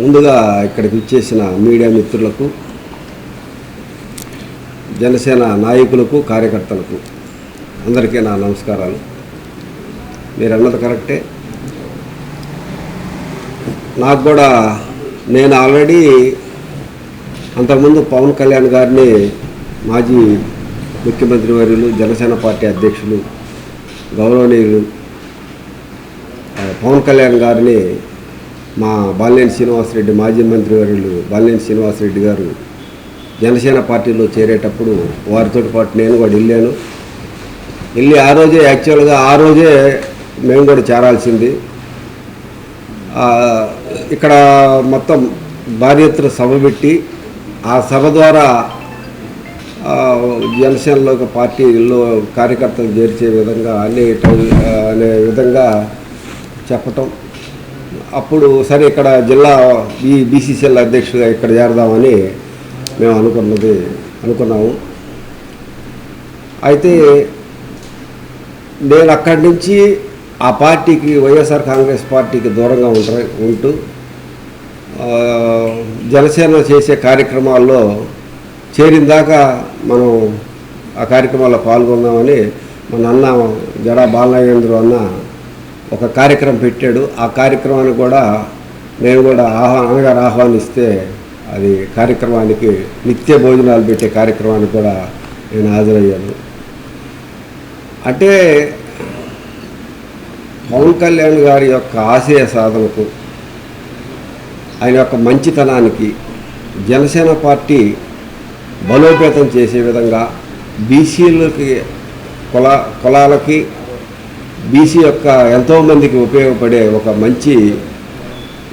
ముందుగా ఇక్కడికి ఇచ్చేసిన మీడియా మిత్రులకు జనసేన నాయకులకు కార్యకర్తలకు అందరికీ నా నమస్కారాలు. మీరు అన్నది కరెక్టే. నాకు కూడా నేను ఆల్రెడీ అంతకుముందు పవన్ కళ్యాణ్ గారిని మాజీ ముఖ్యమంత్రి వర్యులు జనసేన పార్టీ అధ్యక్షులు గౌరవనీయులు పవన్ కళ్యాణ్ గారిని మా బాలినేని శ్రీనివాసరెడ్డి మాజీ మంత్రి వర్యులు బాలినేని శ్రీనివాసరెడ్డి గారు జనసేన పార్టీలో చేరేటప్పుడు వారితో పాటు నేను కూడా వెళ్ళాను. వెళ్ళి ఆ రోజే యాక్చువల్గా ఆ రోజే మేము కూడా చేరాల్సింది. ఇక్కడ మొత్తం భారీ ఎత్తున సభ పెట్టి ఆ సభ ద్వారా జనసేనలో ఒక పార్టీలో కార్యకర్తలు చేర్చే విధంగా అనే అనే విధంగా చెప్పటం అప్పుడు సరే ఇక్కడ జిల్లా ఈ బీసీసీఎల్ అధ్యక్షుడిగా ఇక్కడ చేరదామని మేము అనుకున్నది అనుకున్నాము. అయితే నేను అక్కడి నుంచి ఆ పార్టీకి వైఎస్ఆర్ కాంగ్రెస్ పార్టీకి దూరంగా ఉంట ఉంటూ జనసేన చేసే కార్యక్రమాల్లో చేరిన దాకా మనం ఆ కార్యక్రమాల్లో పాల్గొందామని మన అన్న జడా బాలనాగేంద్ర అన్న ఒక కార్యక్రమం పెట్టాడు. ఆ కార్యక్రమాన్ని కూడా నేను కూడా ఆహ్వా అన్నగారు ఆహ్వానిస్తే అది కార్యక్రమానికి నిత్య భోజనాలు పెట్టే కార్యక్రమానికి కూడా నేను హాజరయ్యాను. అంటే పవన్ కళ్యాణ్ గారి యొక్క ఆశయ సాధనకు ఆయన యొక్క మంచితనానికి జనసేన పార్టీ బలోపేతం చేసే విధంగా బీసీలకి కుల కులాలకి బీసీ యొక్క ఎంతోమందికి ఉపయోగపడే ఒక మంచి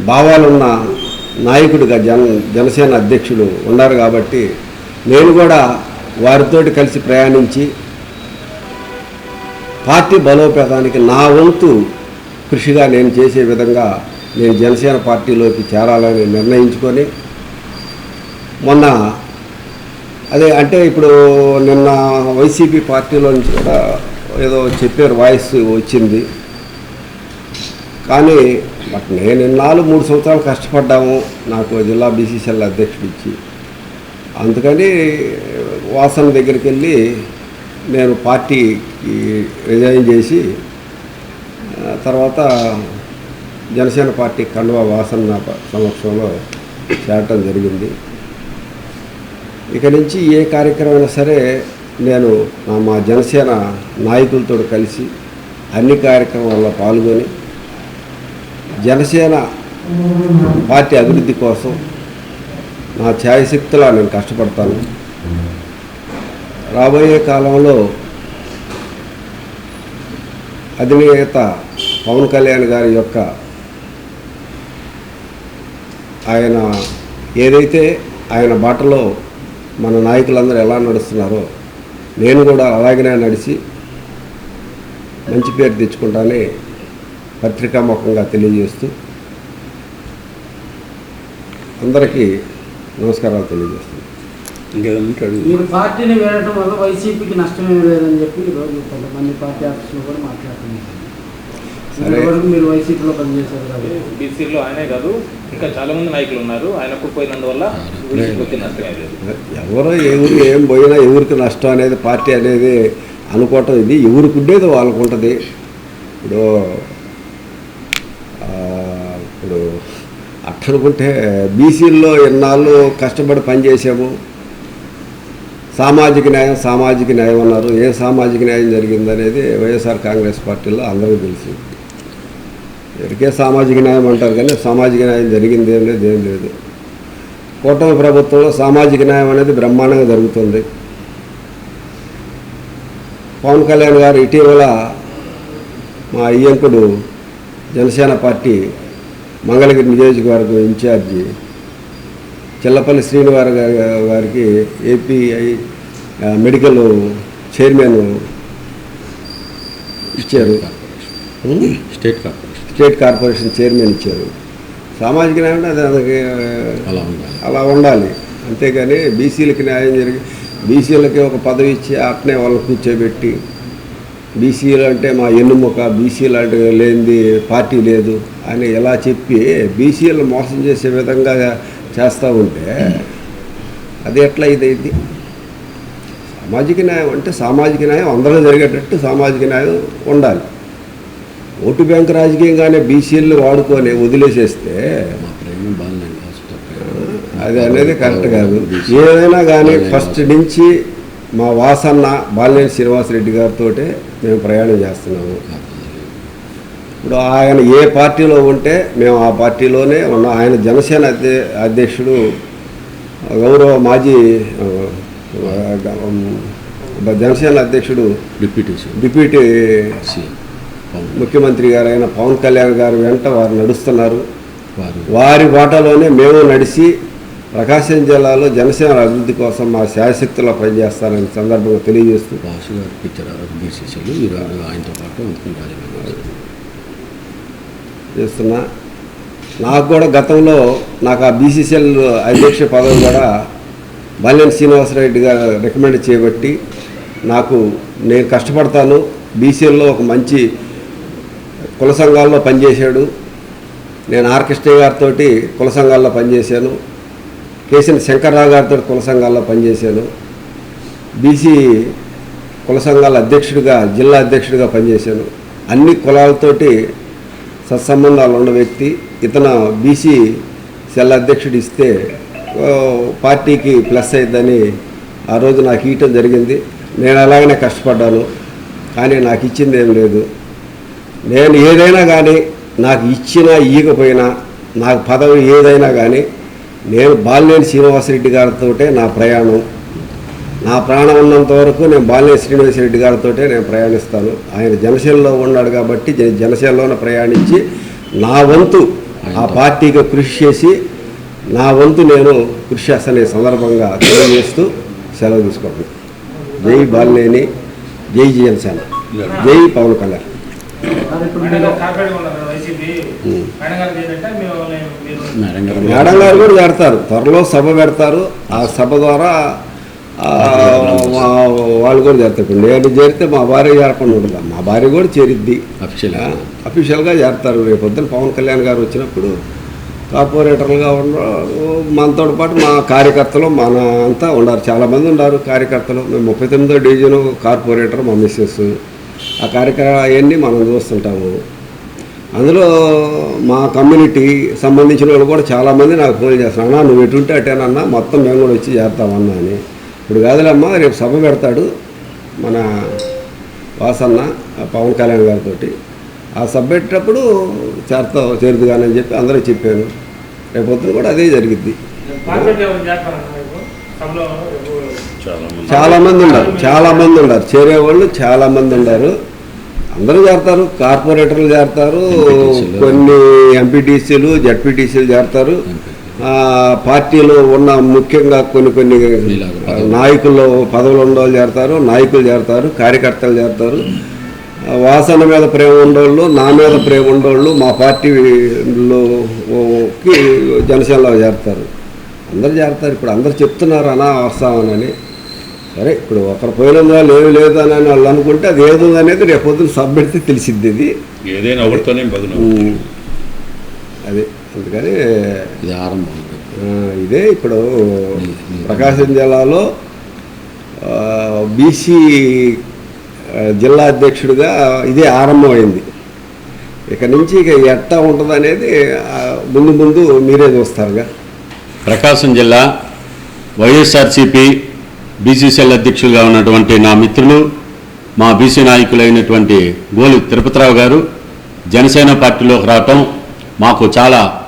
భావాలున్న నాయకుడిగా జన జనసేన అధ్యక్షుడు ఉన్నారు కాబట్టి నేను కూడా వారితో కలిసి ప్రయాణించి పార్టీ బలోపేతానికి నా వంతు కృషిగా నేను చేసే విధంగా నేను జనసేన పార్టీలోకి చేరాలని నిర్ణయించుకొని మొన్న అదే అంటే ఇప్పుడు నిన్న వైసీపీ పార్టీలో నుంచి కూడా ఏదో చెప్పారు వాయిస్ వచ్చింది. కానీ బట్ నేను ఇన్నాళ్ళు మూడు సంవత్సరాలు కష్టపడ్డాము. నాకు జిల్లా బీసీసీఎల్ అధ్యక్షుడు ఇచ్చి. అందుకని వాసన దగ్గరికి వెళ్ళి నేను పార్టీకి రిజైన్ చేసి తర్వాత జనసేన పార్టీ కండువా వాసన సమక్షంలో చేరటం జరిగింది. ఇక నుంచి ఏ కార్యక్రమం అయినా సరే నేను నా మా జనసేన నాయకులతో కలిసి అన్ని కార్యక్రమాల్లో పాల్గొని జనసేన పార్టీ అభివృద్ధి కోసం నా ఛాయశక్తిలా నేను కష్టపడతాను. రాబోయే కాలంలో అధినేత పవన్ కళ్యాణ్ గారి యొక్క ఆయన ఏదైతే ఆయన బాటలో మన నాయకులందరూ ఎలా నడుస్తున్నారో నేను కూడా అలాగనే నడిచి మంచి పేరు తెచ్చుకుంటానని పత్రికాముఖంగా తెలియజేస్తూ అందరికీ నమస్కారాలు తెలియజేస్తున్నాను. అడుగు. మీరు పార్టీని వేయడం వల్ల వైసీపీకి నష్టమే లేదని చెప్పి ఈరోజు కొంతమంది పార్టీ ఆఫీసులో కూడా మాట్లాడుతున్నారు. మీరు వైసీపీలో పనిచేశారు బీసీలో ఆయనే కాదు ఇంకా చాలా మంది నాయకులు ఉన్నారు. ఆయనకు పోయినందువల్ల ఎవరో ఎవరు ఏం పోయినా ఎవరికి నష్టం అనేది పార్టీ అనేది అనుకోవటం ఇది. ఎవరికి ఉండేది వాళ్ళకు ఉంటుంది. ఇప్పుడు ఇప్పుడు అట్టనుకుంటే బీసీల్లో ఎన్నాళ్ళు కష్టపడి పనిచేసాము సామాజిక న్యాయం సామాజిక న్యాయం అన్నారు. ఏ సామాజిక న్యాయం జరిగిందనేది వైఎస్ఆర్ కాంగ్రెస్ పార్టీలో అందరికీ తెలుసు ఎవరికే సామాజిక న్యాయం అంటారు కానీ సామాజిక న్యాయం జరిగింది ఏం లేదు ఏం లేదు. కూటమి ప్రభుత్వంలో సామాజిక న్యాయం అనేది బ్రహ్మాండంగా జరుగుతుంది. పవన్ కళ్యాణ్ గారు ఇటీవల మా అయ్యంకుడు జనసేన పార్టీ మంగళగిరి నియోజకవర్గం ఇన్ఛార్జి చిల్లపల్లి శ్రీనివారి గారి గారికి ఏపీఐ మెడికల్ చైర్మన్ ఇచ్చారు. State corporation. State corporation chairman ఇచ్చారు. సామాజిక న్యాయం అంటే అది అలా ఉండాలి. అలా ఉండాలి. అంతేగాని బీసీలకి న్యాయం జరిగి బీసీలకి ఒక పదవి ఇచ్చి అట్నే వాళ్ళని కూర్చోబెట్టి బీసీలు అంటే మా ఎన్నుముక బీసీలు అంటే లేనిది పార్టీ లేదు అని ఇలా చెప్పి బీసీలు మోసం చేసే విధంగా చేస్తూ ఉంటే అది ఎట్లా ఇదైంది సామాజిక న్యాయం అంటే సామాజిక న్యాయం అందరూ జరిగేటట్టు సామాజిక న్యాయం ఉండాలి. ఓటు బ్యాంక్ రాజకీయంగానే బీసీలు వాడుకొని వదిలేసేస్తే అది అనేది కరెక్ట్ కాదు. ఏదైనా కానీ ఫస్ట్ నుంచి మా వాసన్న బాలినేని శ్రీనివాసరెడ్డి గారితో మేము ప్రయాణం చేస్తున్నాము. ఇప్పుడు ఆయన ఏ పార్టీలో ఉంటే మేము ఆ పార్టీలోనే ఉన్నాం ఆయన జనసేన అధ్య అధ్యక్షుడు గౌరవ మాజీ జనసేన అధ్యక్షుడు డిప్యూటీ డిప్యూటీ ముఖ్యమంత్రి గారైన పవన్ కళ్యాణ్ గారి వెంట వారు నడుస్తున్నారు. వారు బాటలోనే మేము నడిచి ప్రకాశం జిల్లాలో జనసేన అభివృద్ధి కోసం మా శాయశక్తిలో పనిచేస్తానని సందర్భంగా తెలియజేస్తూ రోజు బీసీసీలు ఈరోజు ఆయనతో పాటు గారు. చేస్తున్నా. నాకు కూడా గతంలో నాకు ఆ బీసీసీఎల్ అధ్యక్ష పదవి కూడా బాలినేని శ్రీనివాసరెడ్డి గారు రికమెండ్ చేయబట్టి నాకు నేను కష్టపడతాను. బీసీఎల్లో ఒక మంచి కుల సంఘాల్లో పనిచేశాడు. నేను ఆర్కెస్ట్రీ గారితో కుల సంఘాల్లో పనిచేశాను. కేసీఎన్ శంకర్రావు గారితో కుల సంఘాల్లో పనిచేశాను. బీసీ కుల సంఘాల అధ్యక్షుడిగా జిల్లా అధ్యక్షుడిగా పనిచేశాను. అన్ని కులాలతోటి సత్సంబంధాలు ఉన్న వ్యక్తి. ఇతను బీసీ సెల్ అధ్యక్షుడు ఇస్తే పార్టీకి ప్లస్ అయిందని ఆ రోజు నాకు ఇవ్వటం జరిగింది. నేను అలాగనే కష్టపడ్డాను. కానీ నాకు ఇచ్చింది ఏం లేదు. నేను ఏదైనా కానీ నాకు ఇచ్చినా ఇయ్యకపోయినా నాకు పదవి ఏదైనా కానీ నేను బాలినేని శ్రీనివాసరెడ్డి గారితో నా ప్రయాణం. నా ప్రాణం ఉన్నంత వరకు నేను బాలినేని శ్రీనివాసరెడ్డి గారితో నేను ప్రయాణిస్తాను. ఆయన జనసేనలో ఉన్నాడు కాబట్టి జన- జనసేనలోనే ప్రయాణించి నా వంతు ఆ పార్టీకి కృషి చేసి నా వంతు నేను కృషి చేస్తానే సందర్భంగా తెలియజేస్తూ సెలవు తీసుకుంటున్నాను జై బాలినేని జై జనసేన జై పవన్ కళ్యాణ్. మేడం గారు కూడా పెడతారు. త్వరలో సభ పెడతారు. ఆ సభ ద్వారా వాళ్ళు కూడా చేస్తారు. ఇప్పుడు నేను చేరితే మా భార్య చేరకుండా ఉండదు మా భార్య కూడా చేరిద్ది. అఫీషియల్ ఆ, అఫీషియల్గా చేస్తారు. రేపు పొద్దున పవన్ కళ్యాణ్ గారు వచ్చినప్పుడు కార్పొరేటర్లుగా ఉన్నారు మనతో పాటు మా కార్యకర్తలు మన అంతా ఉన్నారు. చాలామంది ఉన్నారు కార్యకర్తలు. మేము ముప్పై తొమ్మిదో డివిజన్ కార్పొరేటర్ మా మిస్సెస్ ఆ కార్యక్రమం అవన్నీ మనం చూస్తుంటాము. అందులో మా కమ్యూనిటీ సంబంధించిన వాళ్ళు కూడా చాలామంది నాకు ఫోన్ చేస్తారు అన్నా నువ్వు ఎటుంటే అటేనన్నా మొత్తం మేము కూడా వచ్చి చేస్తామన్నా అని. ఇప్పుడు కాదులేమ్మా రేపు సభ పెడతాడు మన వాసన్న పవన్ కళ్యాణ్ గారితో ఆ సభ పెట్టేటప్పుడు చేరుతావు చేరుదుగానని చెప్పి అందరూ చెప్పాను రేపు కూడా అదే జరిగిద్ది. కార్పొరేట్ చాలా మంది ఉన్నారు చాలా మంది ఉన్నారు. చేరేవాళ్ళు చాలా మంది ఉన్నారు. అందరూ చేరతారు కార్పొరేటర్లు చేరతారు. కొన్ని ఎంపీటీసీలు జడ్పీటీసీలు చేరతారు. పార్టీలో ఉన్న ముఖ్యంగా కొన్ని కొన్ని మీలాగా పదవులు. నాయకుల్లో పదవులు ఉన్న వాళ్ళు చేరతారు నాయకులు చేరతారు కార్యకర్తలు చేరతారు. వాసన మీద ప్రేమ ఉండేవాళ్ళు నా మీద ప్రేమ ఉండేవాళ్ళు మా పార్టీలోకి జనసేనలో చేరతారు. అందరు చేరతారు. ఇప్పుడు అందరు చెప్తున్నారు అనా వస్తామని సరే ఇప్పుడు ఒకరు పోయినందువల్ల ఏమి లేదు అని వాళ్ళు అనుకుంటే అది ఏదో అనేది రేపు పొద్దున సబ్ పెడితే తెలిసిద్ది ఇది. ఏదైనా ఒకటితోనే అది. అందుకని ఇది ఆరంభం ఇదే ఇప్పుడు ప్రకాశం జిల్లాలో బీసీ జిల్లా అధ్యక్షుడిగా ఇదే ఆరంభమైంది. ఇక నుంచి ఇక ఎట్టా ఉంటుంది అనేది ముందు ముందు మీరే చూస్తారుగా. ప్రకాశం జిల్లా వైఎస్ఆర్సిపి బీసీసీఎల్ అధ్యక్షులుగా ఉన్నటువంటి నా మిత్రులు మా బీసీ నాయకులైనటువంటి గోలు తిరుపతిరావు గారు జనసేన పార్టీలోకి రావటం మాకు చాలా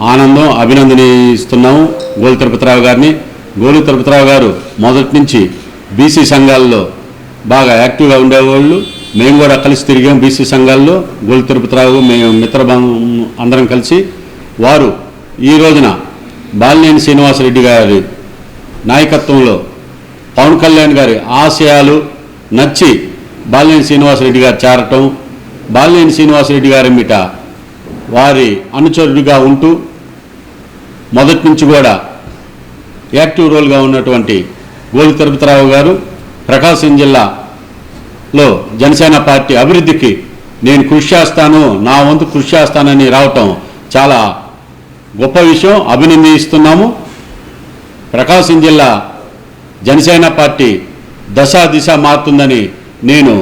ఆనందం అభినందనిస్తున్నాము గోలు తిరుపతిరావు గారిని. గోలు తిరుపతిరావు గారు మొదటి నుంచి బీసీ సంఘాల్లో బాగా యాక్టివ్గా ఉండేవాళ్ళు. మేము కూడా కలిసి తిరిగాం బీసీ సంఘాల్లో. గోలు తిరుపతిరావు మేము మిత్ర అందరం కలిసి. వారు ఈ రోజున బాలినేని శ్రీనివాసరెడ్డి గారి నాయకత్వంలో పవన్ కళ్యాణ్ గారి ఆశయాలు నచ్చి బాలినేని శ్రీనివాసరెడ్డి గారు చేరటం బాలినేని శ్రీనివాసరెడ్డి గారి మిట వారి అనుచరుడిగా ఉంటూ మొదటి నుంచి కూడా యాక్టివ్ రోల్గా ఉన్నటువంటి గోలి తిరుపతిరావు గారు ప్రకాశం జిల్లా లో జనసేన పార్టీ అభివృద్ధికి నేను కృషి చేస్తాను నా వంతు కృషి చేస్తానని రావటం చాలా గొప్ప విషయం. అభినందిస్తున్నాము ప్రకాశం జిల్లా జనసేన పార్టీ దశా దిశ మారుతుందని నేను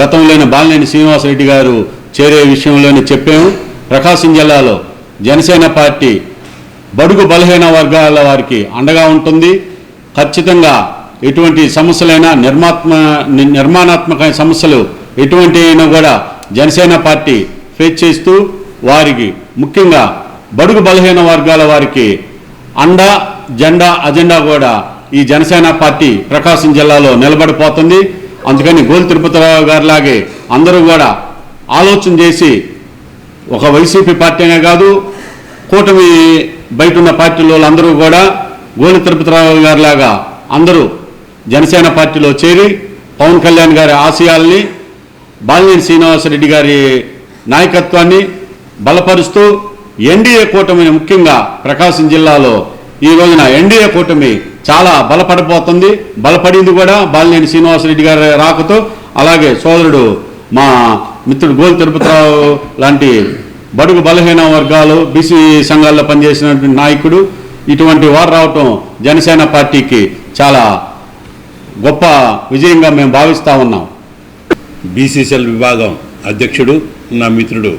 గతంలోని బాలినేని శ్రీనివాసరెడ్డి గారు చేరే విషయంలోనే చెప్పాము. ప్రకాశం జిల్లాలో జనసేన పార్టీ బడుగు బలహీన వర్గాల వారికి అండగా ఉంటుంది. ఖచ్చితంగా ఎటువంటి సమస్యలైనా నిర్మాత్మ నిర్మాణాత్మక సమస్యలు ఎటువంటి అయినా కూడా జనసేన పార్టీ ఫేస్ చేస్తూ వారికి ముఖ్యంగా బడుగు బలహీన వర్గాల వారికి అండా జెండా అజెండా కూడా ఈ జనసేన పార్టీ ప్రకాశం జిల్లాలో నిలబడిపోతుంది. అందుకని గోల్ తిరుపతిరావు గారిలాగే అందరూ కూడా ఆలోచన చేసి ఒక వైసీపీ పార్టీనే కాదు కూటమి బయట ఉన్న పార్టీలో అందరూ కూడా గోలి తిరుపతిరావు గారిలాగా అందరూ జనసేన పార్టీలో చేరి పవన్ కళ్యాణ్ గారి ఆశయాల్ని బాలినేని శ్రీనివాసరెడ్డి గారి నాయకత్వాన్ని బలపరుస్తూ ఎన్డీఏ కూటమిని ముఖ్యంగా ప్రకాశం జిల్లాలో ఈ రోజున ఎన్డీఏ కూటమి చాలా బలపడిపోతుంది. బలపడింది కూడా బాలినేని శ్రీనివాసరెడ్డి గారి రాకతో అలాగే సోదరుడు మా మిత్రుడు గోల్ తిరుపతిరావు లాంటి బడుగు బలహీన వర్గాలు బీసీ సంఘాల్లో పనిచేసినటువంటి నాయకుడు ఇటువంటి వారు రావటం జనసేన పార్టీకి చాలా గొప్ప విజయంగా మేము భావిస్తూ ఉన్నాం. బీసీసీఎల్ విభాగం అధ్యక్షుడు నా మిత్రుడు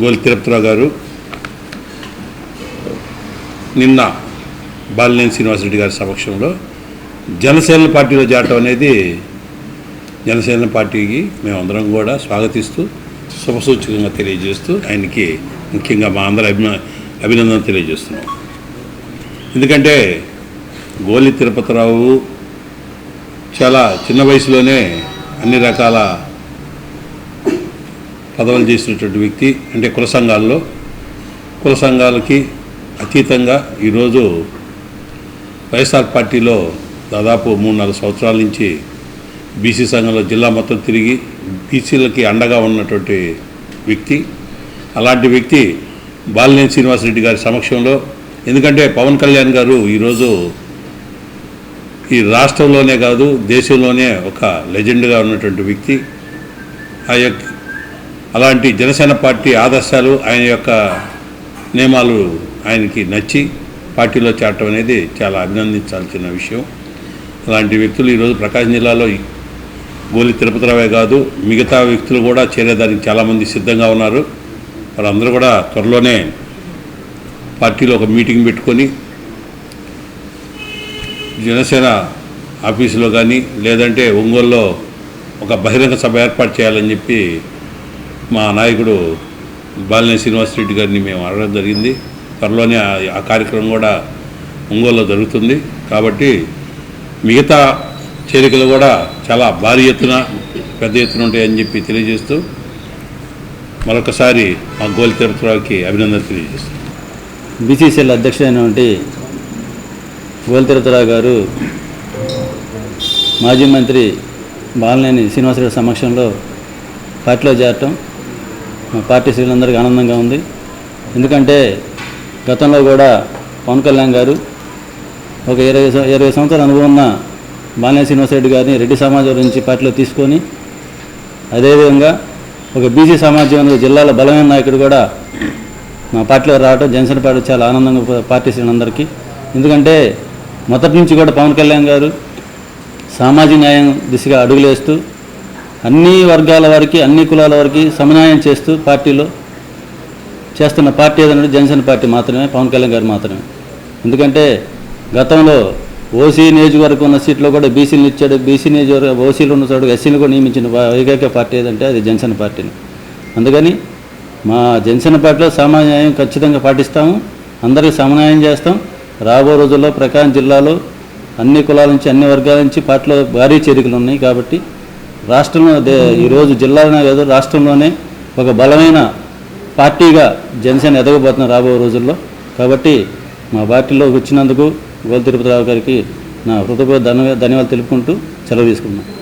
గోలి తిరుపతిరావు గారు నిన్న బాలినేని శ్రీనివాసరెడ్డి గారి సమక్షంలో జనసేన పార్టీలో చేరటం అనేది జనసేన పార్టీకి మేమందరం కూడా స్వాగతిస్తూ శుభసూచకంగా తెలియజేస్తూ ఆయనకి ముఖ్యంగా మా అందరి అభిమా అభినందన తెలియజేస్తున్నాం. ఎందుకంటే గోలి తిరుపతిరావు చాలా చిన్న వయసులోనే అన్ని రకాల పదవులు చేసినటువంటి వ్యక్తి అంటే కుల సంఘాల్లో కుల సంఘాలకి అతీతంగా ఈరోజు వైఎస్ఆర్ పార్టీలో దాదాపు మూడు నాలుగు సంవత్సరాల నుంచి బీసీ సంఘంలో జిల్లా మొత్తం తిరిగి బీసీలకి అండగా ఉన్నటువంటి వ్యక్తి. అలాంటి వ్యక్తి బాలినేని శ్రీనివాసరెడ్డి గారి సమక్షంలో ఎందుకంటే పవన్ కళ్యాణ్ గారు ఈరోజు ఈ రాష్ట్రంలోనే కాదు దేశంలోనే ఒక లెజెండ్గా ఉన్నటువంటి వ్యక్తి. ఆ యొక్క అలాంటి జనసేన పార్టీ ఆదర్శాలు ఆయన యొక్క నియమాలు ఆయనకి నచ్చి పార్టీలో చేరటం అనేది చాలా అభినందించాల్సిన విషయం. అలాంటి వ్యక్తులు ఈరోజు ప్రకాశం జిల్లాలో గోలి తిరుపతిరావే కాదు మిగతా వ్యక్తులు కూడా చేరేదానికి చాలామంది సిద్ధంగా ఉన్నారు. వారందరూ కూడా త్వరలోనే పార్టీలో ఒక మీటింగ్ పెట్టుకొని జనసేన ఆఫీసులో కానీ లేదంటే ఒంగోలులో ఒక బహిరంగ సభ ఏర్పాటు చేయాలని చెప్పి మా నాయకుడు బాలినేని శ్రీనివాసరెడ్డి గారిని మేము అడగడం జరిగింది. త్వరలోనే ఆ- కార్యక్రమం కూడా ఒంగోలులో జరుగుతుంది. కాబట్టి మిగతా చేరికలు కూడా చాలా భారీ ఎత్తున పెద్ద ఎత్తున ఉంటాయని చెప్పి తెలియజేస్తూ మరొకసారి మా గోలి తిరుపతిరావుకి అభినందన తెలియజేస్తాం బీసీసీఎల్ అధ్యక్షుడైనటువంటి గోల్ తిరుపతిరావు గారు మాజీ మంత్రి బాలనేని శ్రీనివాసరెడ్డి సమక్షంలో పార్టీలో చేరటం మా పార్టీ శ్రేణులందరికీ ఆనందంగా ఉంది. ఎందుకంటే గతంలో కూడా పవన్ కళ్యాణ్ గారు ఒక ఇరవై ఇరవై సంవత్సరాల అనుభవం ఉన్న బాలినేని శ్రీనివాసరెడ్డి గారిని రెడ్డి సమాజం నుంచి పార్టీలో తీసుకొని అదేవిధంగా ఒక బీసీ సమాజం జిల్లాలో బలమైన నాయకుడు కూడా మా పార్టీలో రావడం జనసేన పార్టీ చాలా ఆనందంగా పార్టీ శ్రేణులందరికీ ఎందుకంటే మొదటి నుంచి కూడా పవన్ కళ్యాణ్ గారు సామాజిక న్యాయం దిశగా అడుగులేస్తూ అన్ని వర్గాల వారికి అన్ని కులాల వారికి సమన్యాయం చేస్తూ పార్టీలో చేస్తున్న పార్టీ ఏదంటే జనసేన పార్టీ మాత్రమే పవన్ కళ్యాణ్ గారు మాత్రమే. ఎందుకంటే గతంలో ఓసీ నియోజకవర్గం ఉన్న సీట్లో కూడా బీసీలు ఇచ్చాడు. బీసీ నియోజకవర్గం ఓసీలు ఉన్న చోటు ఎస్సీలు కూడా నియమించిన ఏకైక పార్టీ ఏదంటే అది జనసేన పార్టీని. అందుకని మా జనసేన పార్టీలో సామాన్యాయం ఖచ్చితంగా పాటిస్తాము. అందరికీ సమన్యాయం చేస్తాం. రాబో రోజుల్లో ప్రకాశం జిల్లాలో అన్ని కులాల నుంచి అన్ని వర్గాల నుంచి పార్టీలో భారీ చేరికలు ఉన్నాయి కాబట్టి రాష్ట్రంలో దే ఈరోజు జిల్లాలోనే కాదు రాష్ట్రంలోనే ఒక బలమైన పార్టీగా జనసేన ఎదగబోతున్న రాబో రోజుల్లో. కాబట్టి మా పార్టీలో వచ్చినందుకు గోల్ తిరుపతిరావు గారికి నా హృదయ ధన్యవాదాలు తెలుపుకుంటూ సెలవు తీసుకున్నాను